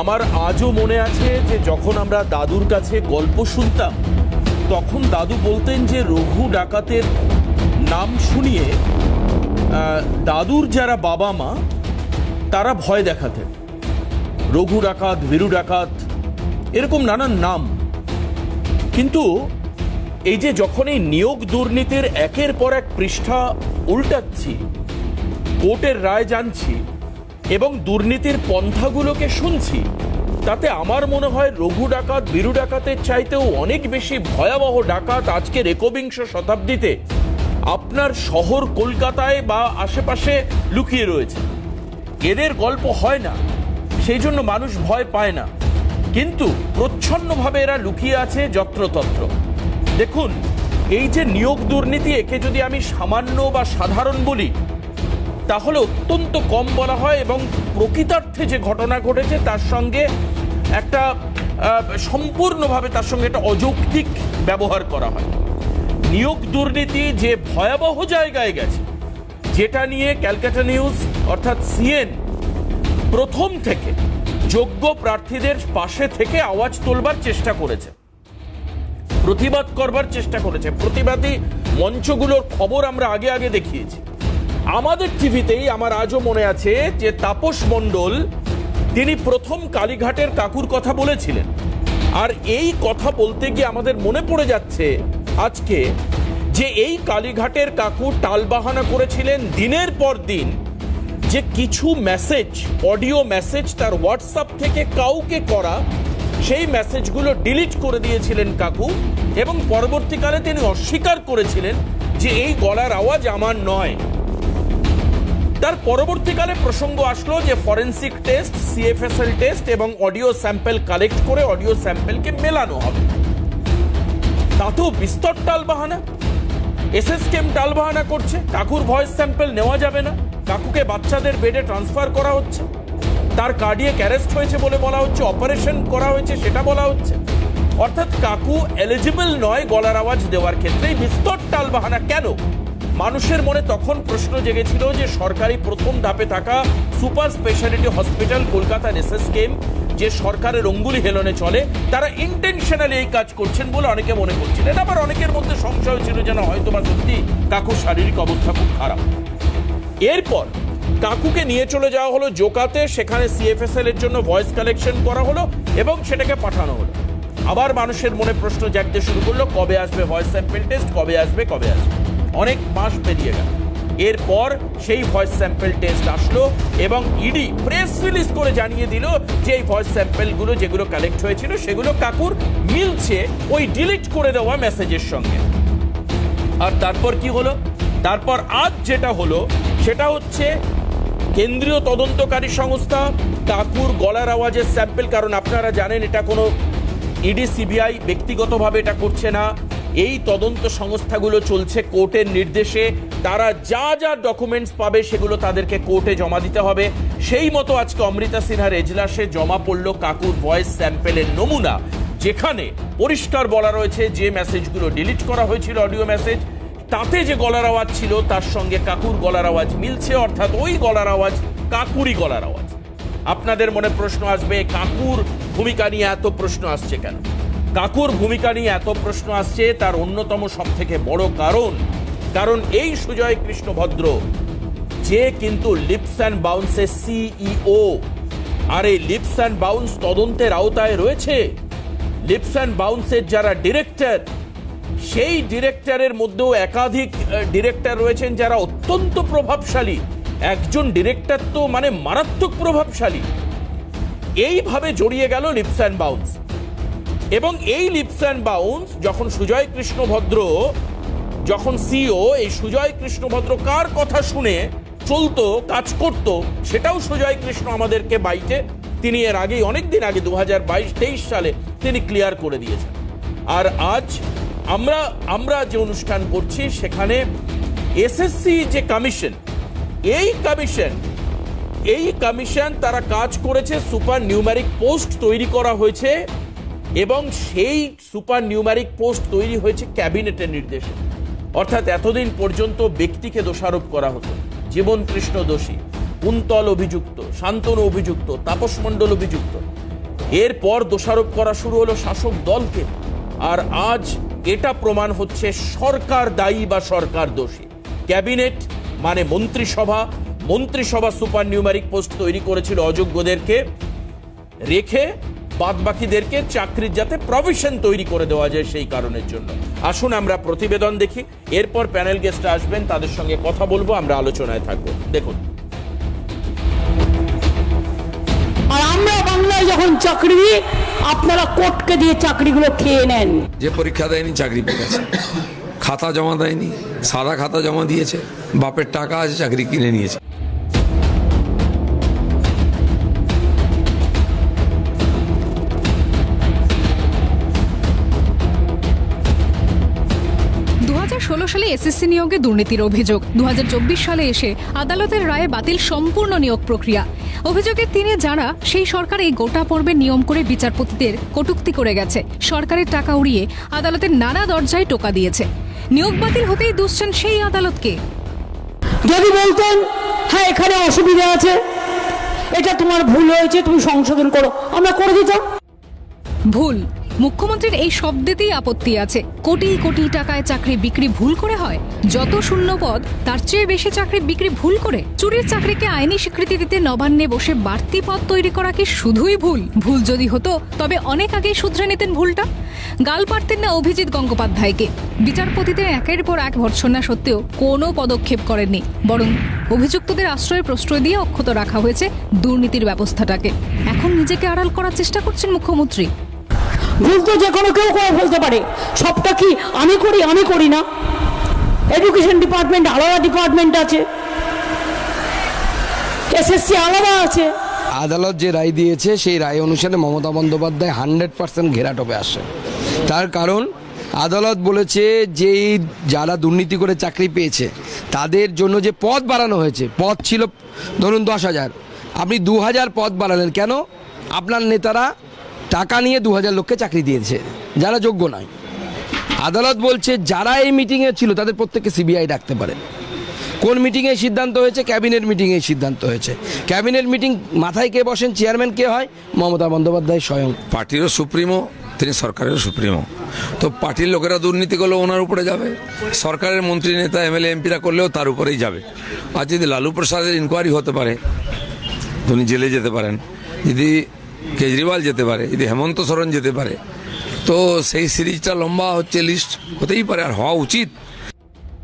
আমার আজও মনে আছে যে যখন আমরা দাদুর কাছে গল্প শুনতাম, তখন দাদু বলতেন যে রঘু ডাকাতের নাম শুনিয়ে দাদুর যারা বাবা মা, তারা ভয় দেখাতেন। রঘু ডাকাত বীরু ডাকাত, এরকম নানান নাম। কিন্তু এই যে যখন এই নিয়োগ দুর্নীতির একের পর এক পৃষ্ঠা উল্টাচ্ছি, কোর্টের রায় জানছি এবং দুর্নীতির পন্থাগুলোকে শুনছি। তাতে আমার মনে হয় রঘু ডাকাত, বীরু ডাকাতের চাইতেও অনেক বেশি ভয়াবহ ডাকাত আজকের একবিংশ শতাব্দীতে আপনার শহর কলকাতায় বা আশেপাশে লুকিয়ে রয়েছে। এদের গল্প হয় না, সেই জন্য মানুষ ভয় পায় না। কিন্তু প্রচ্ছন্নভাবে এরা লুকিয়ে আছে যত্রতত্র। দেখুন, এই যে নিয়োগ দুর্নীতি, একে যদি আমি সামান্য বা সাধারণ বলি তাহলে অত্যন্ত কম বলা হয় এবং প্রকৃতার্থে যে ঘটনা ঘটেছে তার সঙ্গে একটা সম্পূর্ণভাবে তার সঙ্গে একটা অযৌক্তিক ব্যবহার করা হয়। নিয়োগ দুর্নীতি যে ভয়াবহ জায়গায় গেছে, যেটা নিয়ে ক্যালকাটা নিউজ অর্থাৎ সিএন প্রথম থেকে যোগ্য প্রার্থীদের পাশে থেকে আওয়াজ তোলবার চেষ্টা করেছে। প্রতিবাদ করবার চেষ্টা করেছে। প্রতিবাদী মঞ্চগুলোর খবর আমরা আগে আগে দেখিয়েছি। আমাদের টিভিতেই আমার আজও মনে আছে যে তাপস মণ্ডল, তিনি প্রথম কালীঘাটের কাকুর কথা বলেছিলেন। আর এই কথা বলতে গিয়ে আমাদের মনে পড়ে যাচ্ছে আজকে যে এই কালীঘাটের কাকু টালবাহানা করেছিলেন দিনের পর দিন, যে কিছু মেসেজ অডিও মেসেজ তার হোয়াটসঅ্যাপ থেকে কাউকে করা, সেই মেসেজগুলো ডিলিট করে দিয়েছিলেন কাকু এবং পরবর্তীকালে তিনি অস্বীকার করেছিলেন যে এই গলার আওয়াজ আমার নয়। তার পরবর্তীকালে প্রসঙ্গ আসলো যে ফরেন্সিক টেস্ট সিএফএসএল টেস্ট এবং অডিও স্যাম্পেল কালেক্ট করে অডিও স্যাম্পেলকে মেলানো হবে। তাতেও বিস্তর টাল টালবাহানা এসএসকেম টালবাহানা করছে, কাকুর ভয়েস স্যাম্পেল নেওয়া যাবে না, কাকুকে বাচ্চাদের বেডে ট্রান্সফার করা হচ্ছে, তার কার্ডিয়াক অ্যারেস্ট হয়েছে বলে বলা হচ্ছে অপারেশন করা হয়েছে সেটা বলা হচ্ছে। অর্থাৎ কাকু এলিজিবল নয় গলার আওয়াজ দেওয়ার ক্ষেত্রে বিস্তর টালবাহানা কেন? মানুষের মনে তখন প্রশ্ন জেগেছিল যে সরকারি প্রথম ধাপে থাকা সুপার স্পেশালিটি হসপিটাল কলকাতার এসএসকেম যে সরকারের অঙ্গুলি হেলনে চলে, তারা ইন্টেনশনালি এই কাজ করছেন বলে অনেকে মনে করছিলেন। আবার অনেকের মধ্যে সংশয় ছিল যেন হয়তো বা সত্যি কাকুর শারীরিক অবস্থা খুব খারাপ। এরপর কাকুকে নিয়ে চলে যাওয়া হলো জোকাতে, সেখানে সিএফএসএল এর জন্য ভয়েস কালেকশন করা হলো এবং সেটাকে পাঠানো হলো। আবার মানুষের মনে প্রশ্ন জাগতে শুরু করল, কবে আসবে ভয়েস স্যাম্পল টেস্ট কবে আসবে কবে আসবে? অনেক মাস পেরিয়ে গেল। এরপর সেই ভয়েস স্যাম্পেল টেস্ট আসলো এবং ইডি প্রেস রিলিজ করে জানিয়ে দিল যে এই ভয়েস স্যাম্পেলগুলো যেগুলো কালেক্ট হয়েছিল সেগুলো কাকুর মিলছে ওই ডিলিট করে দেওয়া মেসেজের সঙ্গে। আর তারপর কি হলো? তারপর আজ যেটা হলো, সেটা হচ্ছে কেন্দ্রীয় তদন্তকারী সংস্থা কাকুর গলার আওয়াজের স্যাম্পেল কারণ আপনারা জানেন এটা কোনো ইডি সিবিআই ব্যক্তিগতভাবে এটা করছে না। এই তদন্ত সংস্থাগুলো চলছে কোর্টের নির্দেশে। তারা যা যা ডকুমেন্টস পাবে সেগুলো তাদেরকে কোর্টে জমা দিতে হবে। সেই মতো আজকে অমৃতা সিনহার এজলাসে জমা পড়ল কাকুর ভয়েস স্যাম্পেলের নমুনা। যেখানে পরিষ্কার বলা রয়েছে যে মেসেজগুলো ডিলিট করা হয়েছিল অডিও মেসেজ তাতে যে গলার আওয়াজ ছিল, তার সঙ্গে কাকুর গলার আওয়াজ মিলছে, অর্থাৎ ওই গলার আওয়াজ কাকুরই গলার আওয়াজ। আপনাদের মনে প্রশ্ন আসবে, কাকুর ভূমিকা নিয়ে এত প্রশ্ন আসছে কেন? কাকুর ভূমিকা নিয়ে এত প্রশ্ন আসছে, তার অন্যতম সব থেকে বড় কারণ কারণ এই সুজয় কৃষ্ণ ভদ্র যে কিন্তু লিপস অ্যান্ড বাউন্সের সিইও আর এই লিপস অ্যান্ড বাউন্স তদন্তের আওতায় রয়েছে। লিপস অ্যান্ড বাউন্সের যারা ডিরেক্টর, সেই ডিরেক্টরের মধ্যেও একাধিক ডিরেক্টর রয়েছেন যারা অত্যন্ত প্রভাবশালী। একজন ডিরেক্টর তো মানে মারাত্মক প্রভাবশালী। এইভাবে জড়িয়ে গেল লিপস অ্যান্ড বাউন্স। এবং এই লিপস অ্যান্ড বাউন্স যখন সুজয় কৃষ্ণ ভদ্র যখন সিও এই সুজয় কৃষ্ণ ভদ্র কার কথা শুনে চলতো, কাজ করত, সেটাও সুজয় কৃষ্ণ আমাদেরকে বাইটে। তিনি এর আগেই অনেক দিন আগে দু হাজার বাইশ তেইশ সালে তিনি ক্লিয়ার করে দিয়েছেন। আর আজ আমরা আমরা যে অনুষ্ঠান করছি, সেখানে এসএসসি যে কমিশন, এই কমিশন এই কমিশন তারা কাজ করেছে, সুপার নিউম্যারিক পোস্ট তৈরি করা হয়েছে। এবং সেই সুপার নিউমারিক পোস্ট তৈরি হয়েছে ক্যাবিনেটের নির্দেশে। অর্থাৎ এতদিন পর্যন্ত ব্যক্তিকে দোষারোপ করা হতো। জীবন কৃষ্ণ দোষী, কুন্তল অভিযুক্ত, শান্তনু অভিযুক্ত, তাপস মণ্ডল অভিযুক্ত। এরপর দোষারোপ করা শুরু হলো শাসক দলকে। আর আজ এটা প্রমাণ হচ্ছে সরকার দায়ী বা সরকার দোষী। ক্যাবিনেট মানে মন্ত্রিসভা। মন্ত্রিসভা সুপার নিউমারিক পোস্ট তৈরি করেছিল অযোগ্যদেরকে। রেখে বাদ বাকিদেরকে চাকরির যাতে প্রভিশন তৈরি করে দেওয়া যায় সেই কারণের জন্য। আসুন আমরা প্রতিবেদন দেখি। এরপর প্যানেল গেস্ট আসবেন তাদের সঙ্গে কথা বলব আমরা আলোচনায় থাকব। দেখুন। আর আমরা বাংলায় যখন চাকরি দিই আপনারা কোর্টকে দিয়ে চাকরিগুলো খেয়ে নেন। যে পরীক্ষা দেয়নি চাকরি পেয়ে গেছে। খাতা জমা দেয়নি সাদা খাতা জমা দিয়েছে বাপের টাকা আছে চাকরি কিনে নিয়েছে। সালে এসএসসি নিয়োগে দুর্নীতির অভিযোগ। দু হাজার চব্বিশ সালে এসে আদালতের রায়ে বাতিল সম্পূর্ণ নিয়োগ প্রক্রিয়া। অভিযোগের তিনে যারা সেই সরকার এই গোটা পর্বে নিয়ম করে বিচারপতিদের কটুক্তি করে গেছে। সরকারের টাকা উড়িয়ে আদালতের নানা দরজায় টোকা দিয়েছে। নিয়োগ বাতিল হতেই দুষছেন সেই আদালতকে যদি বলতেন হ্যাঁ এখানে অসুবিধা আছে। এটা তোমার ভুল হয়েছে তুমি সংশোধন করো। আমরা করে দিতাম। ভুল। মুখ্যমন্ত্রীর এই শব্দেতেই আপত্তি আছে। কোটি কোটি টাকায় চাকরি বিক্রি ভুল করে হয়? যত শূন্য পদ, তার চেয়ে বেশি চাকরি বিক্রি ভুল করে? চুরির চাকরিকে আইনি স্বীকৃতি দিতে নবান্নে বসে বাড়তি পদ তৈরি করা কি শুধুই ভুল? ভুল যদি হতো, তবে অনেক আগেই শুধরে নিতেন ভুলটা? গাল পারতেন না অভিজিৎ গঙ্গোপাধ্যায়কে। বিচারপতিদের একের পর এক ভর্সনা সত্ত্বেও কোনো পদক্ষেপ করেননি। বরং অভিযুক্তদের আশ্রয়ের প্রশ্রয় দিয়ে অক্ষত রাখা হয়েছে দুর্নীতির ব্যবস্থাটাকে। এখন নিজেকে আড়াল করার চেষ্টা করছেন মুখ্যমন্ত্রী। ভুল তো যে কোনো কেউ করে ফেলতে পারে। সবটা কি আমি করি আমি করি না? এডুকেশন ডিপার্টমেন্ট আলাদা ডিপার্টমেন্ট আছে। এসএসসি আলাদা আছে। আদালত যে রায় দিয়েছে, সেই রায় অনুসারে মমতা বন্দ্যোপাধ্যায় হান্ড্রেড পার্সেন্ট ঘেরাটোপে আসে তার কারণ, আদালত বলেছে যে যারা দুর্নীতি করে চাকরি পেয়েছে, তাদের জন্য যে পদ বাড়ানো হয়েছে, পদ ছিল ধরুন দশ হাজার। আপনি দু হাজার পদ বাড়ালেন কেন? আপনার নেতারা টাকা নিয়ে দু হাজার লোককে চাকরি দিয়েছে, যারা যোগ্য নয়। আদালত বলছে, যারা এই মিটিংয়ে ছিল, তাদের প্রত্যেককে সিবিআই ডাকতে পারে। কোন মিটিংয়ে সিদ্ধান্ত হয়েছে? ক্যাবিনেট মিটিংয়ে সিদ্ধান্ত হয়েছে। ক্যাবিনেট মিটিং মাথায় কে বসেন? চেয়ারম্যান কে হয়? মমতা বন্দ্যোপাধ্যায় স্বয়ং। পার্টিরও সুপ্রিমো, তিনি সরকারেরও সুপ্রিমো। তো পার্টির লোকেরা দুর্নীতি করলেও ওনার উপরে যাবে। সরকারের মন্ত্রী, নেতা এমএলএ এমপিরা করলেও তার উপরেই যাবে। আর যদি লালু প্রসাদের ইনকোয়ারি হতে পারে উনি জেলে যেতে পারেন। যদি কেজরিওয়াল যেতে পারে যদি হেমন্ত সোরেন যেতে পারে। তো সেই সিরিজটা লম্বা হচ্ছে লিস্ট হতেই পারে আর হওয়া উচিত।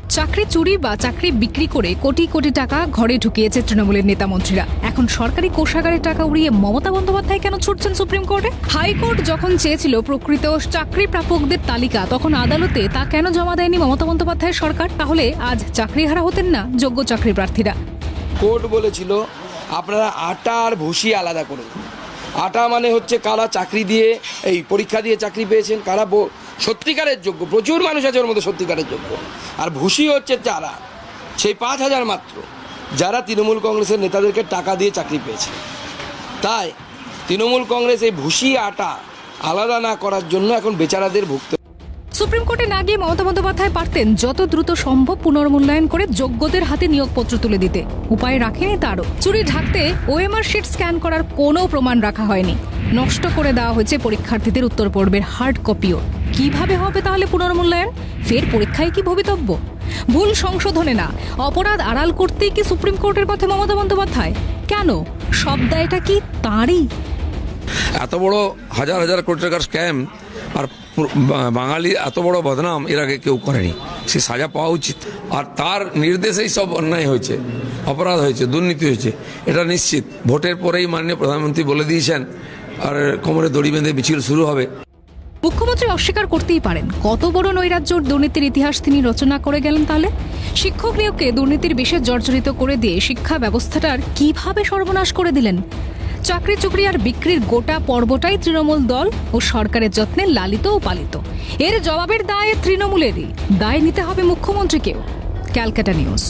চাকরি চুরি বা চাকরি বিক্রি করে কোটি কোটি টাকা ঘরে ঢুকিয়েছে তৃণমূলের নেতা মন্ত্রীরা। এখন সরকারি কোষাগারের টাকা উড়িয়ে মমতা বন্দ্যোপাধ্যায় কেন ছুটছেন সুপ্রিম কোর্টে? হাইকোর্ট যখন চেয়েছিল প্রকৃত চাকরি প্রাপকদের তালিকা তখন আদালতে তা কেন জমা দেয়নি মমতা বন্দ্যোপাধ্যায়ের সরকার? তাহলে আজ চাকরি হারা হতেন না যোগ্য চাকরি প্রার্থীরা। কোর্ট বলেছিল আপনারা আটা আর ভুসি আলাদা করুন। আটা মানে হচ্ছে কারা চাকরি দিয়ে, এই পরীক্ষা দিয়ে চাকরি পেয়েছেন, কারা সত্যিকারের যোগ্য, প্রচুর মানুষ আছে ওর মধ্যে সত্যিকারের যোগ্য। আর ভুষি হচ্ছে যারা সেই পাঁচ হাজার মাত্র, যারা তৃণমূল কংগ্রেসের নেতাদেরকে টাকা দিয়ে চাকরি পেয়েছে। তাই, তৃণমূল কংগ্রেস এই ভুসি আটা আলাদা না করার জন্য এখন বেচারাদের ভুগতে সুপ্রিম কোর্টে না গিয়ে মমতা বন্দ্যোপাধ্যায় পারতেন যত দ্রুত সম্ভব পুনর্মূল্যায়ন করে যোগ্যদের হাতে নিয়োগপত্র তুলে দিতে। উপায় রাখেনি তারও। চুরি ঢাকতে ওএমআর শিট স্ক্যান করার কোনো প্রমাণ রাখা হয়নি। নষ্ট করে দেওয়া হয়েছে পরীক্ষার্থীদের উত্তর পর্বের হার্ড কপিও কীভাবে হবে তাহলে পুনর্মূল্যায়ন? ফের পরীক্ষায় কি ভবিতব্য? ভুল সংশোধনে না। অপরাধ আড়াল করতেই কি সুপ্রিম কোর্টের পথে মমতা বন্দ্যোপাধ্যায়? কেন? সব দায়টা কি তাঁরই? এত বড় হাজার হাজার কোটি টাকার স্ক্যাম আর বাঙালি এত বড় বদনাম এর আগে কেউ করেনি। সে সাজা পাওয়া উচিত। আর তার নির্দেশেই সব অন্যায় হয়েছে, অপরাধ হয়েছে, দুর্নীতি হয়েছে। এটা নিশ্চিত। ভোটের পরেই মাননীয় প্রধানমন্ত্রী বলে দিয়েছেন, আর কোমরে দড়ি বেঁধে মিছিল শুরু হবে। মুখ্যমন্ত্রী অস্বীকার করতেই পারেন। কত বড় নৈরাজ্য দুর্নীতির ইতিহাস তিনি রচনা করে গেলেন তাহলে? শিক্ষক নিয়োগকে দুর্নীতির বিশেষ জর্জরিত করে দিয়ে শিক্ষা ব্যবস্থাটার কীভাবে সর্বনাশ করে দিলেন? চাকরি চুকরি আর বিক্রির গোটা পর্বটাই তৃণমূল দল ও সরকারের যত্নে লালিত ও পালিত। এর জবাবের দায় তৃণমূলেরই। দায় নিতে হবে মুখ্যমন্ত্রীকেও। ক্যালকাটা নিউজ।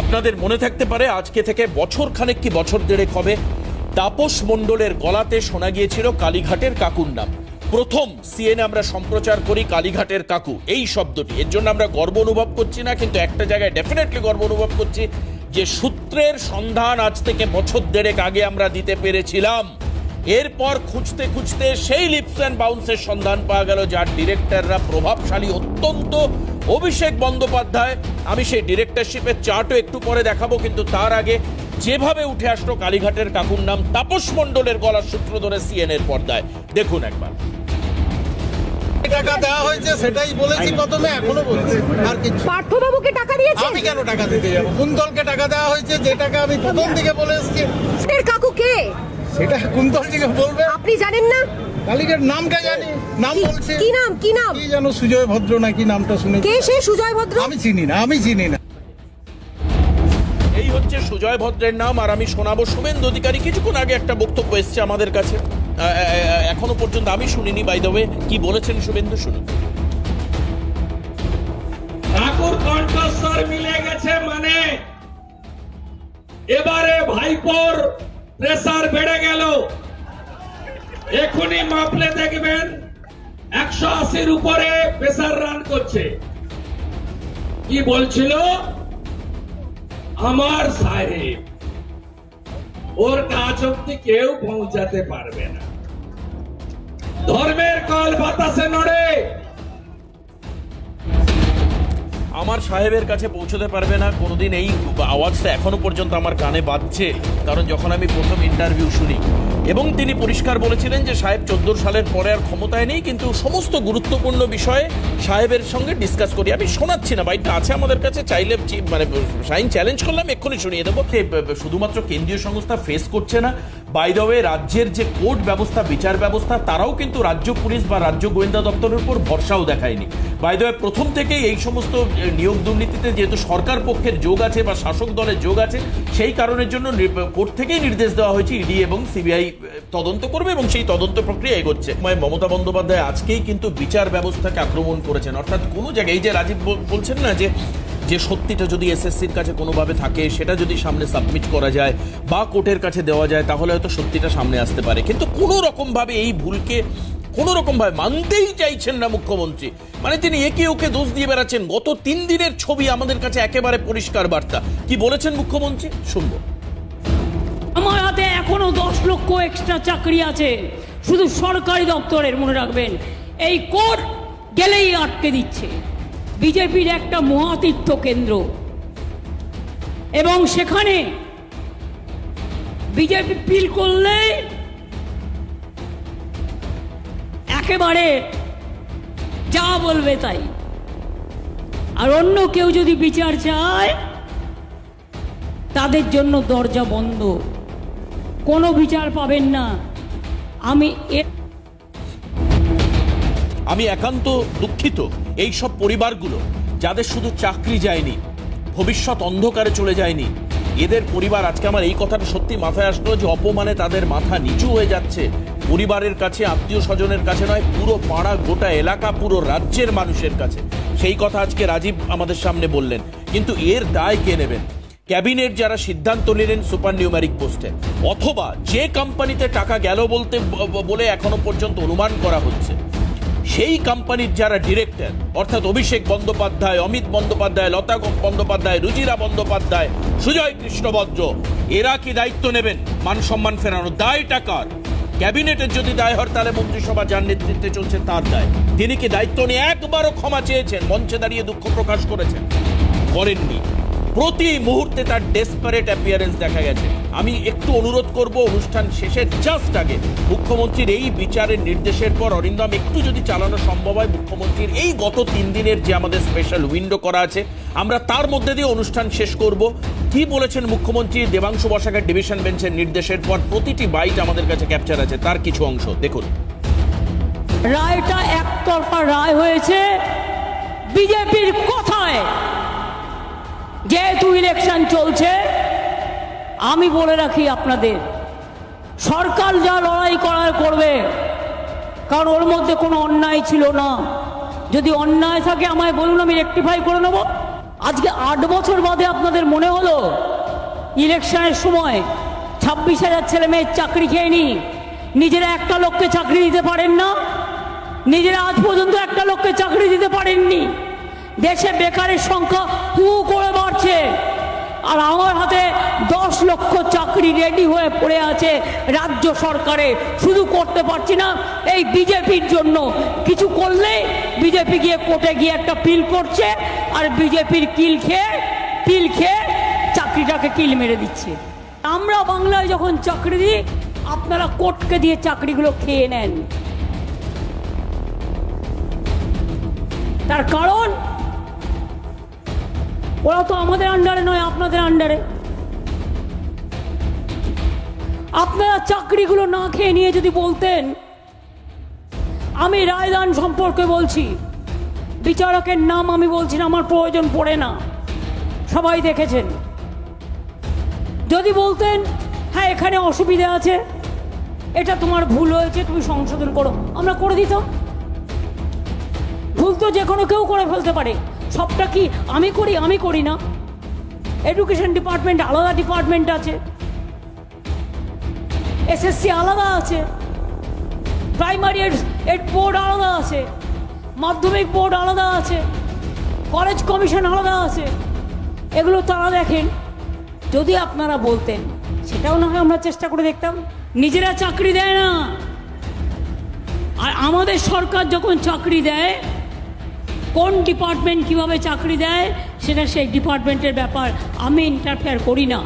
আপনাদের মনে থাকতে পারে, আজকে থেকে বছর খানেক কি বছর দেড়েক হবে, তাপস মণ্ডলের গলাতে শোনা গিয়েছিল কালীঘাটের কাকুর নাম। প্রথম সিএনএ আমরা সম্প্রচার করি কালীঘাটের কাকু। এই শব্দটি। এর জন্য আমরা গর্ব অনুভব করছি না, কিন্তু একটা জায়গায় ডেফিনেটলি গর্ব অনুভব করছি। যে সূত্রের সন্ধান আজ থেকে বছর দেড়েক আগে আমরা দিতে পেরেছিলাম। এরপর খুঁজতে খুঁজতে সেই লিপস অ্যান্ড বাউন্সের সন্ধান পাওয়া গেল, যার ডিরেক্টররা প্রভাবশালী অত্যন্ত অভিষেক বন্দ্যোপাধ্যায়। আমি সেই ডিরেক্টরশিপের চার্টও একটু পরে দেখাবো, কিন্তু তার আগে যেভাবে উঠে আসলো কালীঘাটের কাকুর নাম, তাপস মণ্ডলের গলার সূত্র ধরে সিএনএর পর্দায়। দেখুন একবার। টাকা দেওয়া হয়েছে সেটাই বলেছি প্রথমে এখনও বলছি আর কিছু। পার্থবাবুকে টাকা দিয়েছেন আমি কেন টাকা দিতে যাব? কোন দলকে টাকা দেওয়া হয়েছে? যে টাকা আমি প্রথম দিকে বলে এসেছি। এর কাকু কে? সেটা কোন দল থেকে বলবে? আপনি জানেন না? কালিকের নামটা জানি? নাম বলছে। কি নাম? কি নাম? কি যেন সুজয় ভদ্র নাকি নামটা শুনে কে সে সুজয় ভদ্র? আমি চিনি না আমি চিনি না। এই হচ্ছে সুজয় ভদ্রের নাম আর আমি শোনাবো শুভেন্দু অধিকারী। কিছুক্ষণ আগে একটা বক্তব্য এসছে আমাদের কাছে। এখনও পর্যন্ত আমি শুনিনি বাই কি বলেছেন শুভেন্দু শুনুন। ঠাকুর কণ্ঠস্বর মিলে গেছে মানে। এবারে ভাইপোর প্রেসার বেড়ে গেল। এখনই মাপলে দেখবেন, একশো আশির উপরে প্রেসার রান করছে। কি বলছিল? আমার সাহেব। ওর কাজ অব্দি কেউ পৌঁছাতে পারবে না। ধর্মের কল বাতাসে নড়ে। আমার সাহেবের কাছে পৌঁছতে পারবে না, কোনোদিন এই আওয়াজটা এখনও পর্যন্ত আমার কানে বাজছে, কারণ যখন আমি প্রথম ইন্টারভিউ শুনি। এবং তিনি পরিষ্কার বলেছিলেন যে, সাহেব চোদ্দ সালের পরে আর ক্ষমতায় নেই, কিন্তু সমস্ত গুরুত্বপূর্ণ বিষয়ে সাহেবের সঙ্গে ডিসকাস করি। আমি শোনাচ্ছি না বাইকটা আছে আমাদের কাছে, চাইলে মানে সাইন চ্যালেঞ্জ করলাম, এক্ষুনি শুনিয়ে দেবো। শুধুমাত্র কেন্দ্রীয় সংস্থা ফেস করছে না বাই ওয়ে রাজ্যের যে কোর্ট ব্যবস্থা, বিচার ব্যবস্থা, তারাও কিন্তু রাজ্য পুলিশ বা রাজ্য গোয়েন্দা দপ্তরের উপর ভরসাও দেখায়নি। বাই দ্য প্রথম থেকেই এই সমস্ত নিয়োগ দুর্নীতিতে যেহেতু সরকার পক্ষের যোগ আছে বা শাসক দলের যোগ আছে, সেই কারণের জন্য কোর্ট থেকেই নির্দেশ দেওয়া হয়েছে, ইডি এবং সিবিআই তদন্ত করবে এবং সেই তদন্ত প্রক্রিয়া এগোচ্ছে। মমতা বন্দ্যোপাধ্যায় আজকেই কিন্তু বিচার ব্যবস্থাকে আক্রমণ করেছেন। অর্থাৎ কোনো জায়গায় এই যে রাজীব বলছেন না যে যে সত্যিটা যদি এসএসসির কাছে কোনোভাবে থাকে, সেটা যদি সামনে সাবমিট করা যায় বা কোর্টের কাছে দেওয়া যায়, তাহলে হয়তো সত্যিটা সামনে আসতে পারে। কিন্তু কোনো রকমভাবে এই ভুলকে, কোনো রকমভাবে মানতেই চাইছেন না মুখ্যমন্ত্রী। মানে তিনি একে ওকে দোষ দিয়ে বেড়াচ্ছেন। গত তিন দিনের ছবি আমাদের কাছে একেবারে পরিষ্কার বার্তা। কি বলেছেন মুখ্যমন্ত্রী? শুনব। আমার হাতে এখনও দশ লক্ষ এক্সট্রা চাকরি আছে। শুধু সরকারি দপ্তরের মনে রাখবেন। এই কোর্ট গেলেই আটকে দিচ্ছে। বিজেপির একটা মহাতীর্থ কেন্দ্র। এবং সেখানে বিজেপি পিল করলে একেবারে যা বলবে তাই। আর অন্য কেউ যদি বিচার চায়, তাদের জন্য দরজা বন্ধ। কোনো বিচার পাবেন না। আমি আমি একান্ত দুঃখিত। এই সব পরিবারগুলো, যাদের শুধু চাকরি যায়নি, ভবিষ্যৎ অন্ধকারে চলে যায়নি, এদের পরিবার আজকে আমার এই কথাটা সত্যি মাথায় আসলো যে অপমানে তাদের মাথা নিচু হয়ে যাচ্ছে। পরিবারের কাছে, আত্মীয় স্বজনের কাছে নয়, পুরো পাড়া, গোটা এলাকা, পুরো রাজ্যের মানুষের কাছে। সেই কথা আজকে রাজীব আমাদের সামনে বললেন। কিন্তু এর দায় কে নেবেন? ক্যাবিনেট যারা সিদ্ধান্ত নিলেন সুপার নিউমারিক পোস্টে, অথবা যে কোম্পানিতে টাকা গেল বলতে বলে এখনও পর্যন্ত অনুমান করা হচ্ছে সেই কোম্পানির যারা ডিরেক্টর অর্থাৎ অভিষেক বন্দ্যোপাধ্যায়, অমিত বন্দ্যোপাধ্যায়, লতা বন্দ্যোপাধ্যায়, রুজিরা বন্দ্যোপাধ্যায়, সুজয় কৃষ্ণভদ্র এরা কি দায়িত্ব নেবেন? মান সম্মান ফেরানোর দায় টাকার ক্যাবিনেটের যদি দায় তাহলে মন্ত্রিসভা যার নেতৃত্বে চলছে, তার দায়। তিনি কি দায়িত্ব নিয়ে একবারও ক্ষমা চেয়েছেন? মঞ্চে দাঁড়িয়ে দুঃখ প্রকাশ করেছেন? করেননি। প্রতি মুহূর্তে তার ডেসপারেট অ্যাপিয়ারেন্স দেখা গেছে। আমি একটু অনুরোধ করব, অনুষ্ঠান শেষের জাস্ট আগে মুখ্যমন্ত্রীর এই বিচারের নির্দেশের পর, অরিন্দম, একটু যদি চালানো সম্ভব হয়, মুখ্যমন্ত্রীর এই গত তিন দিনের যে আমাদের স্পেশাল উইন্ডো করা আছে, আমরা তার মধ্যে দিয়ে অনুষ্ঠান শেষ করব। কি বলেছেন মুখ্যমন্ত্রী? দেবাংশু বসাকের ডিভিশন বেঞ্চের নির্দেশের পর প্রতিটি বাইট আমাদের কাছে ক্যাপচার আছে। তার কিছু অংশ, দেখুন। রায়টা একতরফা রায় হয়েছে। বিজেপির কথায় যেহেতু ইলেকশন চলছে, আমি বলে রাখি আপনাদের, সরকার যা লড়াই করার করবে, কারণ ওর মধ্যে কোনো অন্যায় ছিল না। যদি অন্যায় থাকে, আমায় বলুন, আমি রেক্টিফাই করে নেব। আজকে আট বছর বাদে আপনাদের মনে হলো, ইলেকশনের সময় ছাব্বিশ হাজার ছেলে মেয়ের চাকরি খেয়ে নি, নিজেরা একটা লোককে চাকরি দিতে পারেন না, নিজেরা আজ পর্যন্ত একটা লোককে চাকরি দিতে পারেননি। দেশে বেকারের সংখ্যা হু করে বাড়ছে। আর আমার হাতে দশ লক্ষ চাকরি রেডি হয়ে পড়ে আছে রাজ্য সরকারে। শুধু করতে পারছি না, এই বিজেপির জন্য। কিছু করলে বিজেপি গিয়ে কোর্টে গিয়ে একটা পিল করছে, আর বিজেপির কিল খেয়ে, পিল খেয়ে চাকরিটাকে কিল মেরে দিচ্ছে। আমরা বাংলায় যখন চাকরি দিই, আপনারা কোর্টকে দিয়ে চাকরিগুলো খেয়ে নেন। তার কারণ ওরা তো আমাদের আন্ডারে নয়, আপনাদের আন্ডারে। আপনারা চাকরিগুলো না খেয়ে নিয়ে যদি বলতেন, আমি রায়দান সম্পর্কে বলছি। বিচারকের নাম আমি বলছি না, আমার প্রয়োজন পড়ে না। সবাই দেখেছেন। যদি বলতেন হ্যাঁ এখানে অসুবিধা আছে, এটা তোমার ভুল হয়েছে, তুমি সংশোধন করো। আমরা করে দিতাম। ভুল তো যে কোনো কেউ করে ফেলতে পারে। সবটা কি আমি করি আমি করি না? এডুকেশন ডিপার্টমেন্ট আলাদা ডিপার্টমেন্ট আছে। এসএসসি আলাদা আছে। প্রাইমারি এড বোর্ড আলাদা আছে। মাধ্যমিক বোর্ড আলাদা আছে। কলেজ কমিশন আলাদা আছে। এগুলো তারা দেখেন। যদি আপনারা বলতেন, সেটাও না হয় আমরা চেষ্টা করে দেখতাম। নিজেরা চাকরি দেয় না। আর আমাদের সরকার যখন চাকরি দেয় কোন ডিপার্টমেন্ট কীভাবে চাকরি দেয়, সেটা সেই ডিপার্টমেন্টের ব্যাপার আমি ইন্টারফেয়ার করি না।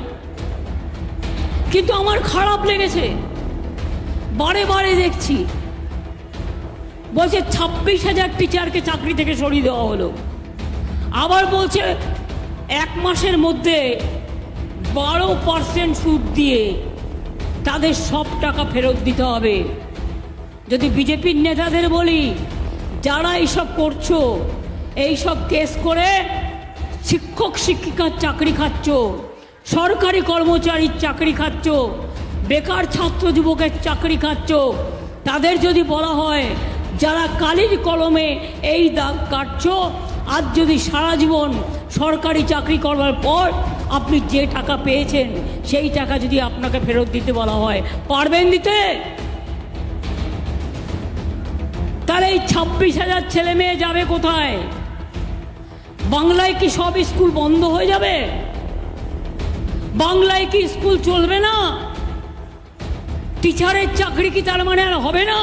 কিন্তু আমার খারাপ লেগেছে। বারে বারে দেখছি। বলছে ছাব্বিশ হাজার টিচারকে চাকরি থেকে সরিয়ে দেওয়া হলো। আবার বলছে এক মাসের মধ্যে বারো পার্সেন্ট সুদ দিয়ে তাদের সব টাকা ফেরত দিতে হবে। যদি বিজেপির নেতাদের বলি যারা এইসব করছ, এইসব কেস করে শিক্ষক, শিক্ষিকার চাকরি খাচ্ছ, সরকারি কর্মচারীর চাকরি খাচ্ছ, বেকার ছাত্র যুবকের চাকরি খাচ্ছ, তাদের যদি বলা হয় যারা কালির কলমে এই দাগ কাটছ, আজ যদি সারা জীবন সরকারি চাকরি করবার পর আপনি যে টাকা পেয়েছেন, সেই টাকা যদি আপনাকে ফেরত দিতে বলা হয়, পারবেন দিতে? তাহলে এই ছাব্বিশ হাজার ছেলে মেয়ে যাবে কোথায়? বাংলায় কি সব স্কুল বন্ধ হয়ে যাবে? বাংলায় কি স্কুল চলবে না? টিচারের চাকরি কি তার মানে আর হবে না?